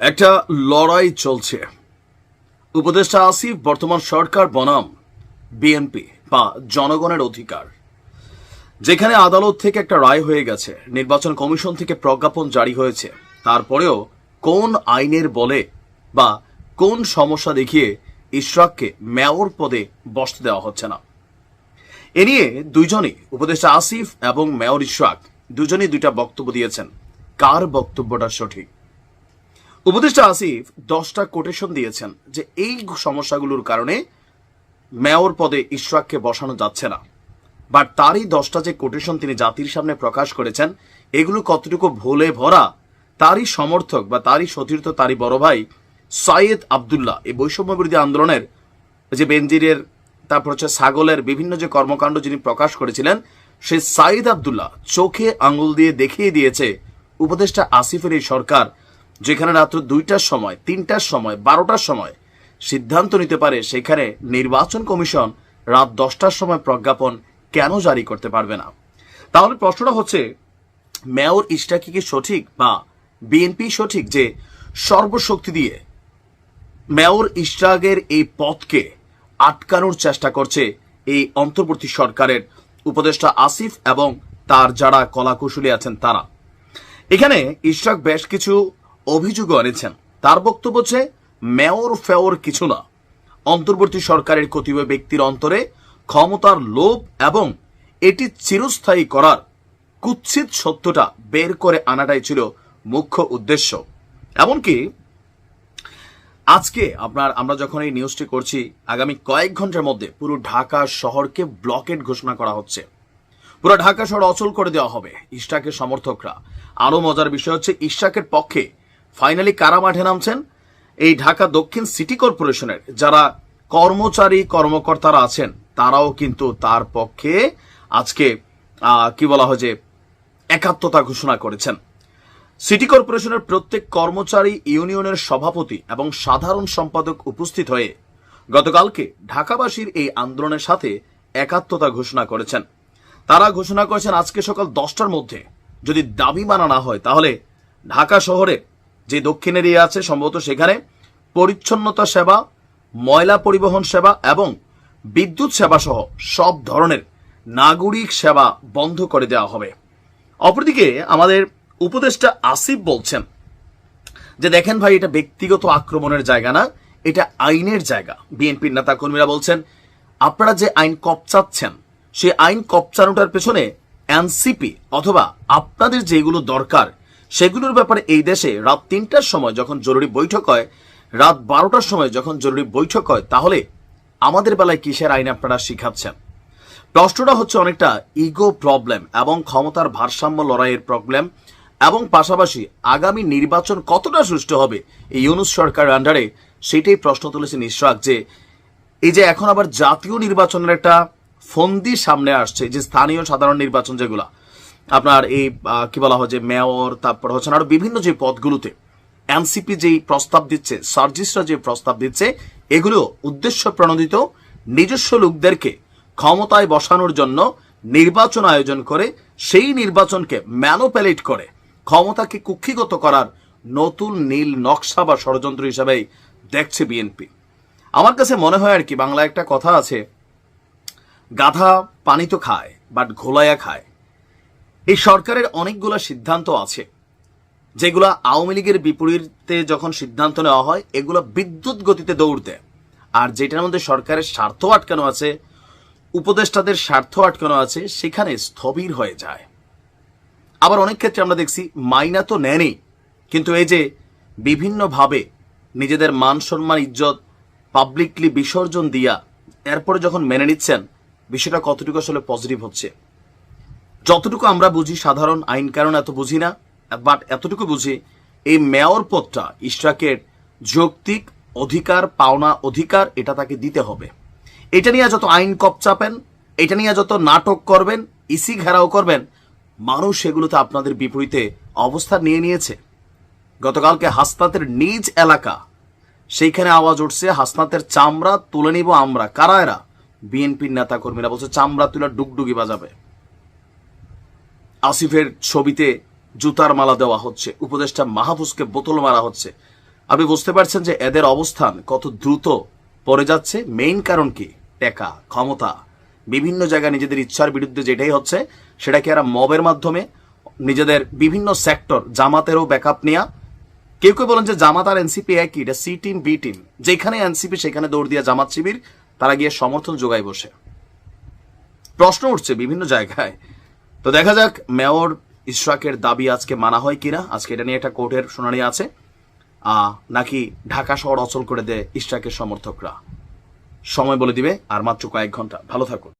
একটা লড়াই চলছে। উপদেষ্টা আসিফ, বর্তমান সরকার বনাম বিএনপি বা জনগণের অধিকার। যেখানে আদালত থেকে একটা রায় হয়ে গেছে, নির্বাচন কমিশন থেকে প্রজ্ঞাপন জারি হয়েছে। তারপরেও কোন আইনের বলে বা কোন সমস্যা দেখিয়ে ইশরাককে মেয়র পদে বসতে দেওয়া হচ্ছে না। এ নিয়ে দুইজনই, উপদেষ্টা আসিফ এবং মেয়র ইশরাক, দুজনেই দুইটা বক্তব্য দিয়েছেন। কার বক্তব্যটা সঠিক? উপদেষ্টা আসিফ দশটা কোটেশন দিয়েছেন যে এই সমস্যাগুলোর কারণে মেয়র পদে ইশরাককে বসানো যাচ্ছে না। বাট তারই দশটা যে কোটেশন তিনি জাতির সামনে প্রকাশ করেছেন, এগুলো কতটুকু ভুলে ভরা, তারই সমর্থক বা তারই সতীর্থ তারই বড় ভাই সৈয়দ আবদুল্লাহ এই বৈষম্য বিরোধী আন্দোলনের যে বেনজিরের, তারপর হচ্ছে ছাগলের বিভিন্ন যে কর্মকাণ্ড যিনি প্রকাশ করেছিলেন, সে সাইদ আবদুল্লাহ চোখে আঙুল দিয়ে দেখিয়ে দিয়েছে উপদেষ্টা আসিফের এই সরকার যেখানে রাত্র দুইটার সময়, তিনটার সময়, বারোটার সময় সিদ্ধান্ত নিতে পারে, সেখানে নির্বাচন কমিশন রাত দশটার সময় প্রজ্ঞাপন কেন জারি করতে পারবে না? তাহলে প্রশ্নটা হচ্ছে, মেয়র ইস্টাকি কি সঠিক বা বিএনপি সঠিক যে সর্বশক্তি দিয়ে মেয়র ইশরাগের এই পথকে আটকানোর চেষ্টা করছে এই অন্তর্বর্তী সরকারের উপদেষ্টা আসিফ এবং তার যারা কলাকুশলী আছেন তারা? এখানে ইশরাক বেশ কিছু অভিযোগও এনেছেন তার বক্তব্য হচ্ছে, মেয়র ফেওর কিছু না। অন্তর্বর্তী সরকারের কতিপয় ব্যক্তির অন্তরে ক্ষমতার লোভ এবং এটি চিরস্থায়ী করার কুৎসিত সত্যটা বের করে আনাটাই ছিল মুখ্য উদ্দেশ্য। এমনকি আজকে আপনার, আমরা যখন এই নিউজটি করছি, আগামী কয়েক ঘণ্টার মধ্যে পুরো ঢাকা শহরকে ব্লকেট ঘোষণা করা হচ্ছে। পুরো ঢাকা শহর অচল করে দেওয়া হবে ইশরাকের সমর্থকরা। আরও মজার বিষয় হচ্ছে ইশরাকের পক্ষে ফাইনালি কারা মাঠে নামছেন? এই ঢাকা দক্ষিণ সিটি কর্পোরেশনের যারা কর্মচারী, কর্মকর্তারা আছেন, তারাও কিন্তু তার পক্ষে আজকে কি বলা হয় যে, একাত্মতা ঘোষণা করেছেন। সিটি কর্পোরেশনের প্রত্যেক কর্মচারী ইউনিয়নের সভাপতি এবং সাধারণ সম্পাদক উপস্থিত হয়ে গতকালকে ঢাকাবাসীর এই আন্দোলনের সাথে একাত্মতা ঘোষণা করেছেন। তারা ঘোষণা করেছেন আজকে সকাল দশটার মধ্যে যদি দাবি মানা না হয়, তাহলে ঢাকা শহরে যে দক্ষিণ এরিয়া আছে, সম্ভবত সেখানে পরিচ্ছন্নতা সেবা, ময়লা পরিবহন সেবা এবং বিদ্যুৎ সেবা সহ সব ধরনের নাগরিক সেবা বন্ধ করে দেওয়া হবে। অপরদিকে আমাদের উপদেষ্টা আসিফ বলছেন যে, দেখেন ভাই, এটা ব্যক্তিগত আক্রমণের জায়গা না, এটা আইনের জায়গা। বিএনপির নেতা কর্মীরা বলছেন, আপনারা যে আইন কপচাচ্ছেন সেই আইন কপচানোটার পেছনে এনসিপি অথবা আপনাদের যেগুলো দরকার সেগুলোর ব্যাপারে এই দেশে রাত তিনটার সময় যখন জরুরি বৈঠক হয়, রাত বারোটার সময় যখন জরুরি বৈঠক হয়, তাহলে আমাদের বেলায় কিসের আইন আপনারা শিখাচ্ছেন? প্রশ্নটা হচ্ছে অনেকটা ইগো প্রবলেম এবং ক্ষমতার ভারসাম্য লড়াইয়ের প্রবলেম এবং পাশাপাশি আগামী নির্বাচন কতটা সুষ্ঠু হবে এই ইউনুস সরকারের আন্ডারে সেটাই প্রশ্ন তুলেছে ইশরাক যে এই যে এখন আবার জাতীয় নির্বাচনের একটা ফন্দি সামনে আসছে যে স্থানীয় সাধারণ নির্বাচন যেগুলা আপনার এই কি বলা হয় যে মেয়র, তারপর হচ্ছে আরও বিভিন্ন যে পদগুলোতে এনসিপি যেই প্রস্তাব দিচ্ছে, সার্জিসরা যে প্রস্তাব দিচ্ছে, এগুলো উদ্দেশ্য প্রণোদিত নিজস্ব লোকদেরকে ক্ষমতায় বসানোর জন্য নির্বাচন আয়োজন করে, সেই নির্বাচনকে ম্যানোপ্যালেট করে, ক্ষমতাকে কুক্ষিগত করার নতুন নীল নকশা বা ষড়যন্ত্র হিসাবেই দেখছে বিএনপি। আমার কাছে মনে হয় আর কি বাংলা একটা কথা আছে, গাধা পানি তো খায়, বাট ঘোলাইয়া খায়। এই সরকারের অনেকগুলো সিদ্ধান্ত আছে। যেগুলো আওয়ামী লীগের বিপরীতে যখন সিদ্ধান্ত নেওয়া হয়, এগুলো বিদ্যুৎ গতিতে দৌড়তে আর যেটার মধ্যে সরকারের স্বার্থ আটকানো আছে, উপদেষ্টাদের স্বার্থ আটকানো আছে, সেখানে স্থবির হয়ে যায়। আবার অনেক ক্ষেত্রে আমরা দেখছি, মাইনা তো নেনই কিন্তু এই যে বিভিন্নভাবে নিজেদের মান সম্মান, ইজ্জত পাবলিকলি বিসর্জন দিয়া, এরপরে যখন মেনে নিচ্ছেন, বিষয়টা কতটুকু আসলে পজিটিভ হচ্ছে? যতটুকু আমরা বুঝি, সাধারণ আইন কারণ এত বুঝি না বাট এতটুকু বুঝি, এই মেয়র পদটা, ইশরাকের যৌক্তিক অধিকার, পাওনা অধিকার, এটা তাকে দিতে হবে। এটা নিয়ে যত আইন কপ চাপেন, এটা নিয়ে যত নাটক করবেন, ইসি ঘেরাও করবেন, মানুষ সেগুলোতে আপনাদের বিপরীতে অবস্থান নিয়ে নিয়েছে। গতকালকে হাসনাতের নিজ এলাকা, সেইখানে আওয়াজ উঠছে, হাসনাতের চামড়া তুলে নিব আমরা। কারা এরা? বিএনপির নেতা কর্মীরা বলছে, চামড়া তুলে ডুগডুগি বাজাবে। আসিফের ছবিতে জুতার মালা দেওয়া হচ্ছে, উপদেষ্টা মাহফুজকে বোতল মারা হচ্ছে। আপনি বুঝতে পারছেন যে এদের অবস্থান কত দ্রুত পড়ে যাচ্ছে? মেইন কারণ কি? টেকা, ক্ষমতা। বিভিন্ন জায়গায় নিজেদের ইচ্ছার বিরুদ্ধে যেটাই হচ্ছে, সেটাকে এরা মবের মাধ্যমে নিজেদের বিভিন্ন সেক্টর জামাতেরও ব্যাকআপ নেওয়া কেউ কেউ বলেন যে জামাত আর এনসিপি একই, এটা সি টিম বি টিম যেখানে এনসিপি, সেখানে দৌড় দিয়ে জামাত শিবির, তারা গিয়ে সমর্থন যোগায় বসে। প্রশ্ন উঠছে বিভিন্ন জায়গায় তো দেখা যাক মেয়র ইশরাকের দাবি আজকে মানা হয় কিনা। আজকে এটা নিয়ে একটা কোর্টের শুনানি আছে। নাকি ঢাকা শহর অচল করে দেয় ইশরাকের সমর্থকরা। সময় বলে দিবে, আর মাত্র কয়েক ঘণ্টা। ভালো থাকুন।